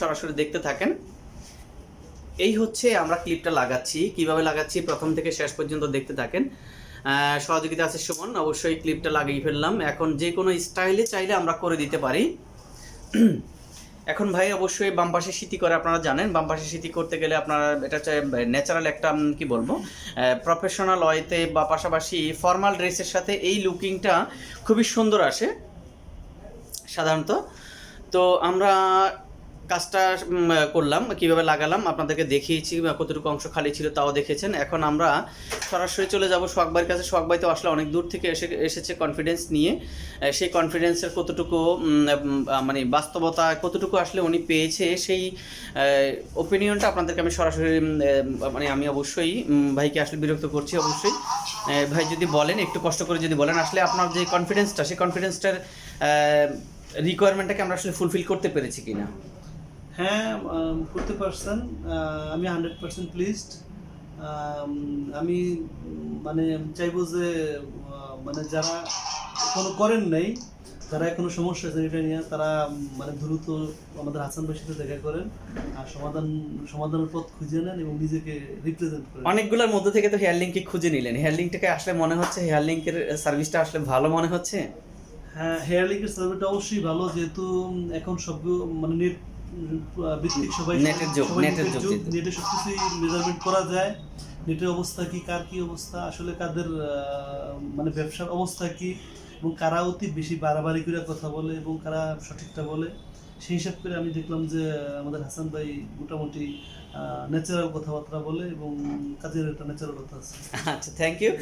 সরাসরি দেখতে থাকেন। এই হচ্ছে আমরা ক্লিপটা লাগাচ্ছি। কীভাবে লাগাচ্ছি? প্রথম থেকে শেষ পর্যন্ত দেখতে থাকেন। সহযোগিতা আছে সুমন। অবশ্যই ক্লিপটা লাগিয়ে ফেললাম। এখন যে কোনো স্টাইলে চাইলে আমরা করে দিতে পারি। এখন ভাই অবশ্যই বাম পাশে স্মৃতি করে আপনারা জানেন। বাম পাশে স্মৃতি করতে গেলে আপনারা এটা হচ্ছে ন্যাচারাল একটা কি বলব? প্রফেশনাল ওয়েতে বা পাশাপাশি ফর্মাল ড্রেসের সাথে এই লুকিংটা খুবই সুন্দর আসে, সাধারণত। তো আমরা কাজটা করলাম, কীভাবে লাগালাম, আপনাদেরকে দেখিয়েছি কতটুকু অংশ খালি ছিল তাও দেখেছেন। এখন আমরা সরাসরি চলে যাব সোহাগবাইয়ের কাছে। সোহাগবাই তো আসলে অনেক দূর থেকে এসে, এসেছে কনফিডেন্স নিয়ে। সেই কনফিডেন্সের কতটুকু মানে বাস্তবতা, কতটুকু আসলে উনি পেয়েছে, সেই ওপিনিয়নটা আপনাদেরকে আমি সরাসরি মানে আমি অবশ্যই ভাইকে আসলে বিরক্ত করছি অবশ্যই। ভাই যদি বলেন, একটু কষ্ট করে যদি বলেন, আসলে আপনার যে কনফিডেন্সটা সেই কনফিডেন্সটার রিকোয়ারমেন্টটাকে আমরা আসলে ফুলফিল করতে পেরেছি কিনা? হ্যাঁ করতে পারছেন। আমি হান্ড্রেড পার্সেন্ট প্লিজড আমি মানে চাইব যে মানে যারা এখনও করেন নাই যারা এখনও সমস্যা আছে এটা নিয়ে তারা মানে দ্রুত আমাদের হাসান ভাইয়ের সাথে দেখা করেন আর সমাধান সমাধানের পথ খুঁজে নেন এবং নিজেকে রিপ্রেজেন্ট করেন। অনেকগুলোর মধ্যে থেকে তো হেয়ার লিঙ্ককে খুঁজে নিলেন। হেয়ার লিঙ্কটাকে আসলে মনে হচ্ছে হেয়ার লিঙ্কের সার্ভিসটা আসলে ভালো মনে হচ্ছে? হ্যাঁ হেয়ার লিঙ্কের সার্ভিসটা অবশ্যই ভালো। যেহেতু এখন সব মানে নেট ভিত্তিক সবাই নেটের যুগ, নেটের যুগ যেহেতু। নেটে সবকিছুই মেজারমেন্ট করা যায়। নেটের অবস্থা কি কার কি অবস্থা আসলে কাদের মানে ব্যবসার অবস্থা কি এবং কারা অতি বেশি বাড়াবাড়ি করে কথা বলে এবং কারা সঠিকটা বলে সেই হিসাব করে আমি দেখলাম যে আমাদের হাসান ভাই মোটামুটি ন্যাচারাল কথাবার্তা বলে এবং কাজের একটা ন্যাচারালতা আছে। আচ্ছা থ্যাংক ইউ